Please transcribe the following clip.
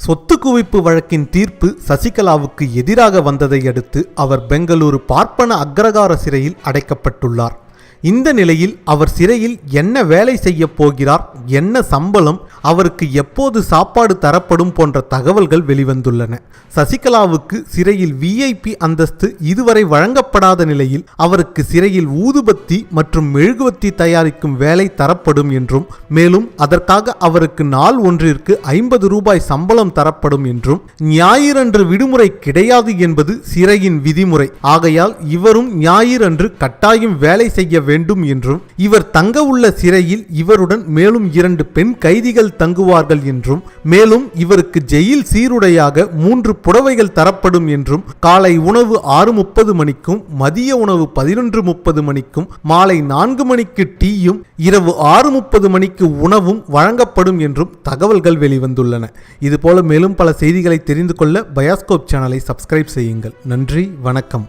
சொத்து குவிப்பு வழக்கின் தீர்ப்பு சசிகலாவுக்கு எதிராக வந்ததை அடுத்து அவர் பெங்களூரு பார்ப்பன அக்ரகார சிறையில் அடைக்கப்பட்டுள்ளார். இந்த நிலையில் அவர் சிறையில் என்ன வேலை செய்ய போகிறார் என்ன சம்பளம் அவருக்கு எப்போது சாப்பாடு தரப்படும் போன்ற தகவல்கள் வெளிவந்துள்ளன. சசிகலாவுக்கு சிறையில் விஐபி அந்தஸ்து இதுவரை வழங்கப்படாத நிலையில் அவருக்கு சிறையில் ஊதுபத்தி மற்றும் மெழுகுவத்தி தயாரிக்கும் வேலை தரப்படும் என்றும் மேலும் அதற்காக அவருக்கு நாள் ஒன்றிற்கு ஐம்பது ரூபாய் சம்பளம் தரப்படும் என்றும் ஞாயிறன்று விடுமுறை கிடையாது என்பது சிறையின் விதிமுறை. ஆகையால் இவரும் ஞாயிறன்று கட்டாயம் வேலை செய்ய வேண்டும் என்றும் இவர் தங்க உள்ள சிறையில் இவருடன் மேலும் இரண்டு பெண் கைதிகள் தங்குவார்கள் என்றும் மேலும் இவருக்கு ஜெயில் சீருடையாக மூன்று புடவைகள் தரப்படும் என்றும் காலை உணவு ஆறு முப்பது மணிக்கும் மதிய உணவு பதினொன்று முப்பது மணிக்கும் மாலை நான்கு மணிக்கு டீயும் இரவு ஆறு முப்பது மணிக்கு உணவும் வழங்கப்படும் என்றும் தகவல்கள் வெளிவந்துள்ளன. இதுபோல மேலும் பல செய்திகளை தெரிந்து கொள்ள பயாஸ்கோப் சேனலை சப்ஸ்கிரைப் செய்யுங்கள். நன்றி வணக்கம்.